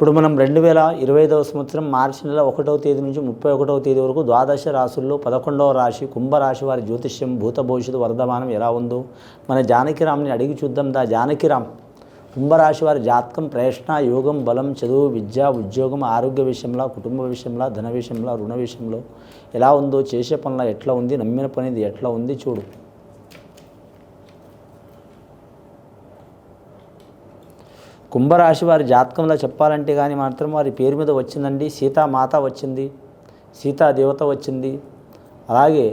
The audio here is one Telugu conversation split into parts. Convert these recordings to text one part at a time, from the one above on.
ఇప్పుడు మనం రెండు వేల ఇరవై ఐదవ సంవత్సరం మార్చి నెల ఒకటవ తేదీ నుంచి ముప్పై ఒకటవ తేదీ వరకు ద్వాదశ రాశుల్లో పదకొండవ రాశి కుంభరాశి వారి జ్యోతిష్యం భూత భవిష్యత్తు వర్ధమానం ఎలా ఉందో మన జానకిరామ్ని అడిగి చూద్దాం దా. జానకిరామ్ కుంభరాశి వారి జాతకం ప్రయత్న యోగం బలం చదువు విద్య ఉద్యోగం ఆరోగ్య విషయంలో కుటుంబ విషయంలో ధన విషయంలో రుణ విషయంలో ఎలా ఉందో చేసే పనుల ఎట్లా ఉంది నమ్మిన పనిది ఎట్లా ఉంది చూడు. కుంభరాశి వారి జాతకంలో చెప్పాలంటే కానీ మాత్రం వారి పేరు మీద వచ్చిందండి. సీతామాత వచ్చింది సీతాదేవత వచ్చింది. అలాగే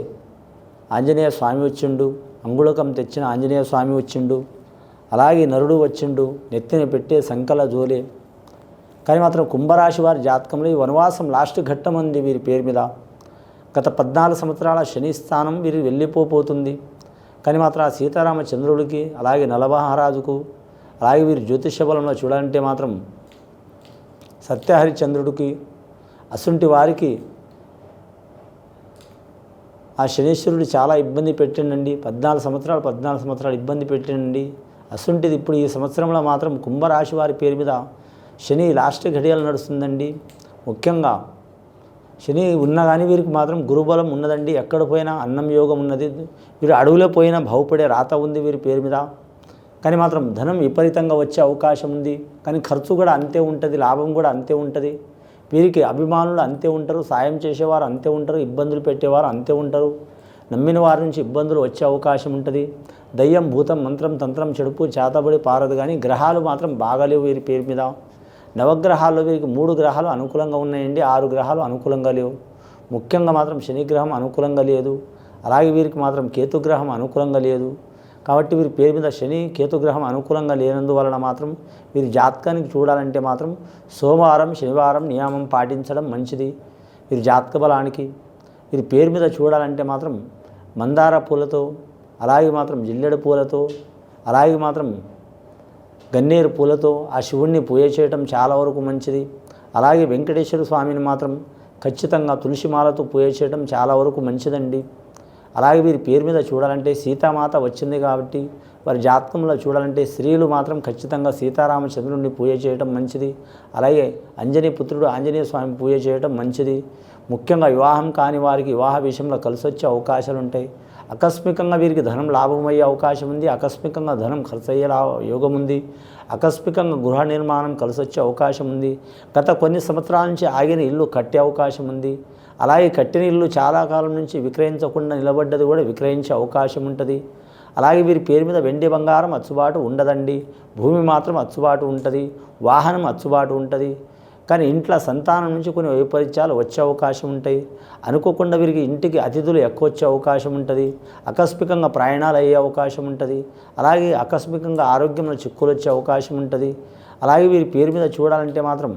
ఆంజనేయ స్వామి వచ్చిండు అంగుళకం తెచ్చిన ఆంజనేయ స్వామి వచ్చిండు. అలాగే నరుడు వచ్చిండు నెత్తిన పెట్టే సంకల జోలే. కానీ మాత్రం కుంభరాశి వారి జాతకంలో ఈ వనవాసం లాస్ట్ ఘట్టం ఉంది వీరి పేరు మీద. గత పద్నాలుగు సంవత్సరాల శని స్థానం వీరికి వెళ్ళిపోతుంది కానీ మాత్రం ఆ సీతారామచంద్రుడికి అలాగే నలమహారాజుకు అలాగే వీరి జ్యోతిష బలంలో చూడాలంటే మాత్రం సత్యహరిచంద్రుడికి అసుంటి వారికి ఆ శనీశ్వరుడు చాలా ఇబ్బంది పెట్టిండండి. పద్నాలుగు సంవత్సరాలు పద్నాలుగు సంవత్సరాలు ఇబ్బంది పెట్టిండండి. అసుంటిది ఇప్పుడు ఈ సంవత్సరంలో మాత్రం కుంభరాశి వారి పేరు మీద శని లాస్ట్ ఘడియలు నడుస్తుందండి. ముఖ్యంగా శని ఉన్నా కానీ వీరికి మాత్రం గురుబలం ఉన్నదండి. ఎక్కడ పోయినా అన్నం యోగం ఉన్నది. వీరు అడవిలో పోయినా బాగుపడే రాత ఉంది వీరి పేరు మీద. కానీ మాత్రం ధనం విపరీతంగా వచ్చే అవకాశం ఉంది. కానీ ఖర్చు కూడా అంతే ఉంటుంది లాభం కూడా అంతే ఉంటుంది. వీరికి అభిమానులు అంతే ఉంటారు సాయం చేసేవారు అంతే ఉంటారు ఇబ్బందులు పెట్టేవారు అంతే ఉంటారు. నమ్మిన వారి నుంచి ఇబ్బందులు వచ్చే అవకాశం ఉంటుంది. దయ్యం భూతం మంత్రం తంత్రం చెడుపు చేతబడి పారదు కానీ గ్రహాలు మాత్రం బాగాలేవు వీరి పేరు మీద. నవగ్రహాల్లో వీరికి మూడు గ్రహాలు అనుకూలంగా ఉన్నాయండి ఆరు గ్రహాలు అనుకూలంగా లేవు. ముఖ్యంగా మాత్రం శనిగ్రహం అనుకూలంగా లేదు. అలాగే వీరికి మాత్రం కేతుగ్రహం అనుకూలంగా లేదు. కాబట్టి వీరి పేరు మీద శని కేతుగ్రహం అనుకూలంగా లేనందువలన మాత్రం వీరి జాతకానికి చూడాలంటే మాత్రం సోమవారం శనివారం నియమం పాటించడం మంచిది. వీరి జాతక బలానికి వీరి పేరు మీద చూడాలంటే మాత్రం మందార పూలతో అలాగే మాత్రం జిల్లెడు పూలతో అలాగే మాత్రం గన్నేరు పూలతో ఆ శివుణ్ణి పూజ చేయటం చాలా వరకు మంచిది. అలాగే వెంకటేశ్వర స్వామిని మాత్రం ఖచ్చితంగా తులసిమాలతో పూజ చేయటం చాలా వరకు మంచిదండి. అలాగే వీరి పేరు మీద చూడాలంటే సీతామాత వచ్చింది కాబట్టి వారి జాతకంలో చూడాలంటే స్త్రీలు మాత్రం ఖచ్చితంగా సీతారామచంద్రుడిని పూజ చేయటం మంచిది. అలాగే అంజనీ పుత్రుడు ఆంజనేయ స్వామి పూజ చేయటం మంచిది. ముఖ్యంగా వివాహం కాని వారికి వివాహ విషయంలో కలిసి వచ్చే అవకాశాలు ఉంటాయి. ఆకస్మికంగా వీరికి ధనం లాభమయ్యే అవకాశం ఉంది. ఆకస్మికంగా ధనం ఖర్చు అయ్యే యోగం ఉంది. ఆకస్మికంగా గృహ నిర్మాణం కలిసి వచ్చే అవకాశం ఉంది. గత కొన్ని సంవత్సరాల నుంచి ఆగిన ఇల్లు కట్టే అవకాశం ఉంది. అలాగే కట్టిన ఇల్లు చాలా కాలం నుంచి విక్రయించకుండా నిలబడ్డది కూడా విక్రయించే అవకాశం ఉంటుంది. అలాగే వీరి పేరు మీద వెండి బంగారం అచ్చుబాటు ఉండదండి. భూమి మాత్రం అచ్చుబాటు ఉంటుంది. వాహనం అచ్చుబాటు ఉంటుంది. కానీ ఇంట్లో సంతానం నుంచి కొన్ని వైపరీత్యాలు వచ్చే అవకాశం ఉంటాయి. అనుకోకుండా వీరికి ఇంటికి అతిథులు ఎక్కువ వచ్చే అవకాశం ఉంటుంది. ఆకస్మికంగా ప్రయాణాలు అయ్యే అవకాశం ఉంటుంది. అలాగే ఆకస్మికంగా ఆరోగ్యంలో చిక్కులు వచ్చే అవకాశం ఉంటుంది. అలాగే వీరి పేరు మీద చూడాలంటే మాత్రం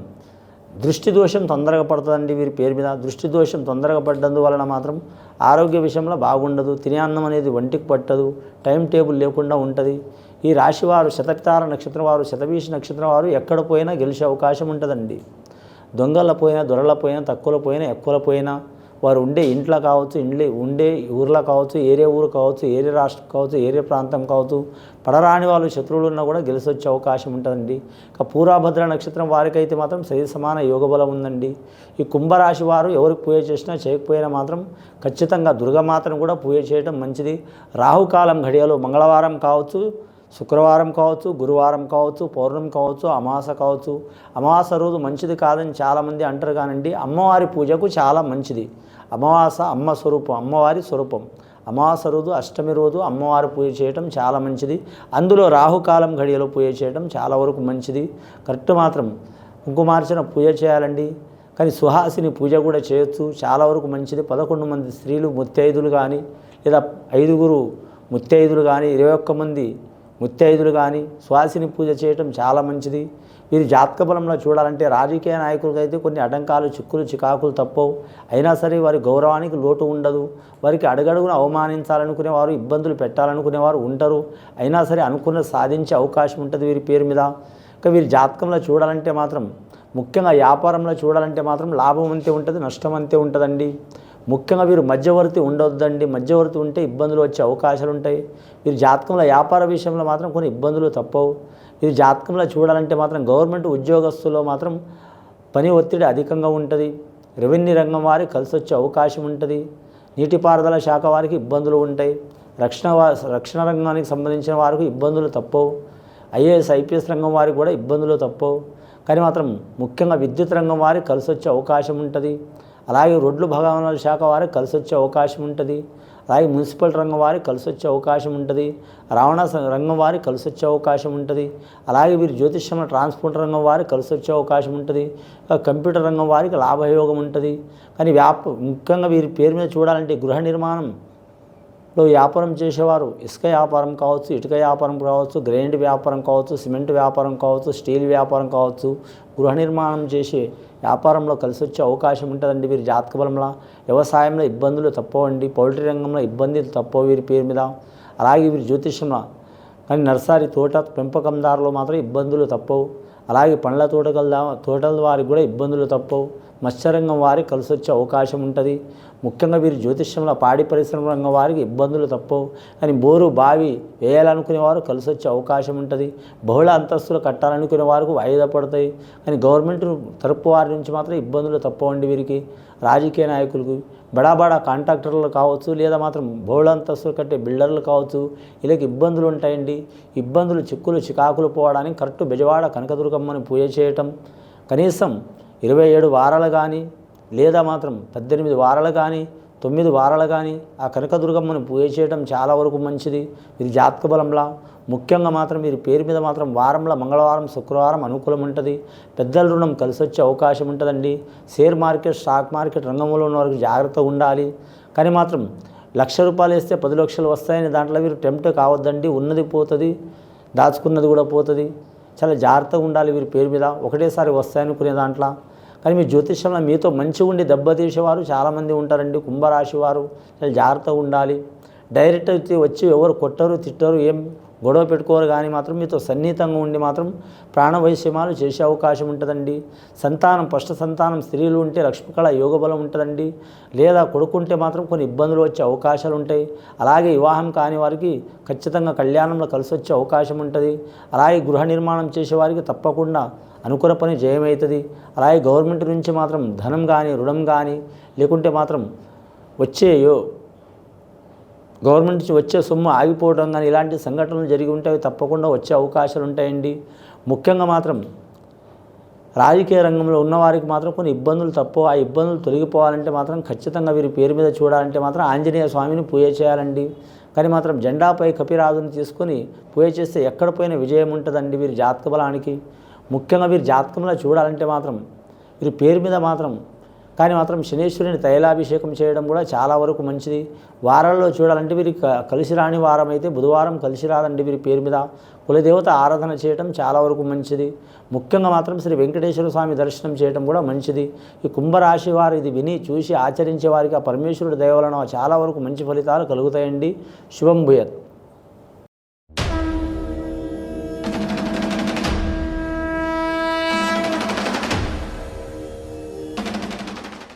దృష్టి దోషం తొందరగా పడుతుందండి వీరి పేరు మీద. దృష్టి దోషం తొందరగా పడ్డందువలన మాత్రం ఆరోగ్య విషయంలో బాగుండదు. తినే అన్నం అనేది ఒంటికి పట్టదు. టైం టేబుల్ లేకుండా ఉంటుంది. ఈ రాశి వారు శతక్తార నక్షత్రం వారు శతవీష నక్షత్రం వారు ఎక్కడ పోయినా గెలిచే అవకాశం ఉంటుందండి. దొంగల పోయినా దొరల పోయినా తక్కువల పోయినా ఎక్కువల పోయినా వారు ఉండే ఇంట్లో కావచ్చు ఇండ్లే ఉండే ఊర్లో కావచ్చు ఏరే ఊరు కావచ్చు ఏరే రాష్ట్రం కావచ్చు ఏరే ప్రాంతం కావచ్చు పడరాని వాళ్ళు శత్రువులు ఉన్నా కూడా గెలిచొచ్చే అవకాశం ఉంటుందండి. ఇక పూరాభద్ర నక్షత్రం వారికైతే మాత్రం సరి సమాన యోగ బలం ఉందండి. ఈ కుంభరాశి వారు ఎవరికి పూజ చేసినా చేయకపోయినా మాత్రం ఖచ్చితంగా దుర్గమాతను కూడా పూజ చేయడం మంచిది. రాహుకాలం ఘడియలో మంగళవారం కావచ్చు శుక్రవారం కావచ్చు గురువారం కావచ్చు పౌర్ణమి కావచ్చు అమాస కావచ్చు. అమావాస రోజు మంచిది కాదని చాలామంది అంటారు కానండి అమ్మవారి పూజకు చాలా మంచిది. అమావాస అమ్మ స్వరూపం అమ్మవారి స్వరూపం. అమావాస రోజు అష్టమి రోజు అమ్మవారి పూజ చేయటం చాలా మంచిది. అందులో రాహుకాలం ఘడియలో పూజ చేయటం చాలా వరకు మంచిది. కరెక్ట్ మాత్రం. కుంకుమార్చన పూజ చేయాలండి. కానీ సుహాసిని పూజ కూడా చేయొచ్చు. చాలా వరకు మంచిది. పదకొండు మంది స్త్రీలు ముత్తైదులు కానీ లేదా ఐదుగురు ముత్తైదులు కానీ ఇరవై ఒక్క మంది ముత్తైదులు కానీ శ్వాసిని పూజ చేయటం చాలా మంచిది. వీరి జాతక బలంలో చూడాలంటే రాజకీయ నాయకులకు అయితే కొన్ని అడంకాలు చిక్కులు చికాకులు తప్పవు. అయినా సరే వారి గౌరవానికి లోటు ఉండదు. వారికి అడుగడుగున అవమానించాలనుకునేవారు ఇబ్బందులు పెట్టాలనుకునేవారు ఉంటారు. అయినా సరే అనుకున్న సాధించే అవకాశం ఉంటుంది వీరి పేరు మీద. ఇంకా వీరి జాతకంలో చూడాలంటే మాత్రం ముఖ్యంగా వ్యాపారంలో చూడాలంటే మాత్రం లాభం అంతే ఉంటుంది నష్టం అంతే ఉంటుందండి. ముఖ్యంగా వీరు మధ్యవర్తి ఉండొద్దండి. మధ్యవర్తి ఉంటే ఇబ్బందులు వచ్చే అవకాశాలు ఉంటాయి వీరు జాతకంలో వ్యాపార విషయంలో మాత్రం కొన్ని ఇబ్బందులు తప్పవు. ఇది జాతకంలో చూడాలంటే మాత్రం గవర్నమెంట్ ఉద్యోగస్తుల్లో మాత్రం పని ఒత్తిడి అధికంగా ఉంటుంది. రెవెన్యూ రంగం వారికి కలిసి వచ్చే అవకాశం ఉంటుంది. నీటిపారుదల శాఖ వారికి ఇబ్బందులు ఉంటాయి. రక్షణ రక్షణ రంగానికి సంబంధించిన వారికి ఇబ్బందులు తప్పవు. ఐఏఎస్ ఐపీఎస్ రంగం వారికి కూడా ఇబ్బందులు తప్పవు. కానీ మాత్రం ముఖ్యంగా విద్యుత్ రంగం వారికి కలిసి వచ్చే అవకాశం ఉంటుంది. అలాగే రోడ్లు భవనాల శాఖ వారికి కలిసి వచ్చే అవకాశం ఉంటుంది. అలాగే మున్సిపల్ రంగం వారికి కలిసి వచ్చే అవకాశం ఉంటుంది. రవాణా రంగం వారికి కలిసి వచ్చే అవకాశం ఉంటుంది. అలాగే వీరు జ్యోతిష్యం ట్రాన్స్పోర్ట్ రంగం వారికి కలిసి వచ్చే అవకాశం ఉంటుంది. కంప్యూటర్ రంగం వారికి లాభయోగం ఉంటుంది. కానీ వ్యాప ముఖ్యంగా వీరి పేరు మీద చూడాలంటే గృహ నిర్మాణం లో వ్యాపారం చేసేవారు ఇసుక వ్యాపారం కావచ్చు ఇటుక వ్యాపారం కావచ్చు గ్రైండ్ వ్యాపారం కావచ్చు సిమెంట్ వ్యాపారం కావచ్చు స్టీల్ వ్యాపారం కావచ్చు గృహ నిర్మాణం చేసే వ్యాపారంలో కలిసి వచ్చే అవకాశం ఉంటుందండి వీరి జాతక బలంలో. వ్యవసాయంలో ఇబ్బందులు తప్పవండి పౌల్ట్రీ రంగంలో ఇబ్బందులు తప్పవు వీరి పేరు మీద. అలాగే వీరి జ్యోతిష్యంలో కానీ నర్సరీ తోట పెంపకందారులు మాత్రం ఇబ్బందులు తప్పవు. అలాగే పండ్ల తోటకల తోటల వారికి కూడా ఇబ్బందులు తప్పవు. మత్స్యరంగం వారికి కలిసి వచ్చే అవకాశం ఉంటుంది. ముఖ్యంగా వీరు జ్యోతిష్యంలో పాడి పరిశ్రమ రంగం వారికి ఇబ్బందులు తప్పవు. కానీ బోరు బావి వేయాలనుకునే వారు కలిసి వచ్చే అవకాశం ఉంటుంది. బహుళ అంతస్తులు కట్టాలనుకునే వారికి వాయిదా పడతాయి. కానీ గవర్నమెంట్ తరపు వారి నుంచి మాత్రం ఇబ్బందులు తప్పవండి వీరికి. రాజకీయ నాయకులకు బడా బడా కాంట్రాక్టర్లు కావచ్చు లేదా మాత్రం బహుళ కట్టే బిల్డర్లు కావచ్చు వీళ్ళకి ఇబ్బందులు ఉంటాయండి. ఇబ్బందులు చిక్కులు చికాకులు పోవడానికి కరెక్ట్ బెజవాడ కనకదుర్గమ్మని పూజ చేయటం కనీసం ఇరవై ఏడు వారాలు కానీ లేదా మాత్రం పద్దెనిమిది వారాలు కానీ తొమ్మిది వారాలు కానీ ఆ కనకదుర్గమ్మను పూజ చేయడం చాలా వరకు మంచిది. ఇది జాతక బలంలా. ముఖ్యంగా మాత్రం వీరి పేరు మీద మాత్రం వారంలో మంగళవారం శుక్రవారం అనుకూలం ఉంటుంది. పెద్దల రుణం కలిసి వచ్చే అవకాశం ఉంటుందండి. షేర్ మార్కెట్ స్టాక్ మార్కెట్ రంగంలో ఉన్న వారికి జాగ్రత్తగా ఉండాలి. కానీ మాత్రం లక్ష రూపాయలు వేస్తే పది లక్షలు వస్తాయని దాంట్లో మీరు టెంప్ట్ కావద్దండి. ఉన్నది పోతుంది దాచుకున్నది కూడా పోతుంది. చాలా జాగ్రత్తగా ఉండాలి వీరి పేరు మీద. ఒకటేసారి వస్తాయనుకునే దాంట్లో కానీ మీ జ్యోతిష్యంలో మీతో మంచి ఉండి దెబ్బతీసేవారు చాలామంది ఉంటారండి కుంభరాశి వారు. చాలా జాగ్రత్తగా ఉండాలి. డైరెక్ట్ అయితే వచ్చి ఎవరు కొట్టరు తిట్టరు ఏం గొడవ పెట్టుకోరు కానీ మాత్రం మీతో సన్నిహితంగా ఉండి మాత్రం ప్రాణవైశ్యమాలు చేసే అవకాశం ఉంటుందండి. సంతానం పష్ట సంతానం స్త్రీలు ఉంటే లక్ష్మీకళ యోగ బలం ఉంటుందండి. లేదా కొడుకుంటే మాత్రం కొన్ని ఇబ్బందులు వచ్చే అవకాశాలు ఉంటాయి. అలాగే వివాహం కాని వారికి ఖచ్చితంగా కళ్యాణంలో కలిసి వచ్చే అవకాశం ఉంటుంది. అలాగే గృహ నిర్మాణం చేసే వారికి తప్పకుండా అనుకూల పని జయమవుతుంది. అలాగే గవర్నమెంట్ నుంచి మాత్రం ధనం కానీ రుణం కానీ లేకుంటే మాత్రం వచ్చే యో గవర్నమెంట్ నుంచి వచ్చే సొమ్ము ఆగిపోవడం కానీ ఇలాంటి సంఘటనలు జరిగి ఉంటే అవి తప్పకుండా వచ్చే అవకాశాలు ఉంటాయండి. ముఖ్యంగా మాత్రం రాజకీయ రంగంలో ఉన్నవారికి మాత్రం కొన్ని ఇబ్బందులు తప్పు ఆ ఇబ్బందులు తొలగిపోవాలంటే మాత్రం ఖచ్చితంగా వీరి పేరు మీద చూడాలంటే మాత్రం ఆంజనేయ స్వామిని పూజ చేయాలండి. కానీ మాత్రం జెండాపై కపిరాజుని తీసుకొని పూజ చేస్తే ఎక్కడ పోయిన విజయం ఉంటుందండి వీరి జాతక బలానికి. ముఖ్యంగా వీరి జాతకంలో చూడాలంటే మాత్రం వీరి పేరు మీద మాత్రం కానీ మాత్రం శనీశ్వరుని తైలాభిషేకం చేయడం కూడా చాలా వరకు మంచిది. వారాల్లో చూడాలంటే వీరికి క- కలిసి రాని వారం అయితే బుధవారం కలిసి రాదండి వీరి పేరు మీద. కులదేవత ఆరాధన చేయడం చాలా వరకు మంచిది. ముఖ్యంగా మాత్రం శ్రీ వెంకటేశ్వర స్వామి దర్శనం చేయడం కూడా మంచిది. ఈ కుంభరాశి వారు ఇది విని చూసి ఆచరించే వారికి ఆ పరమేశ్వరుడు దయవలన చాలా వరకు మంచి ఫలితాలు కలుగుతాయండి. శుభం భూయత్.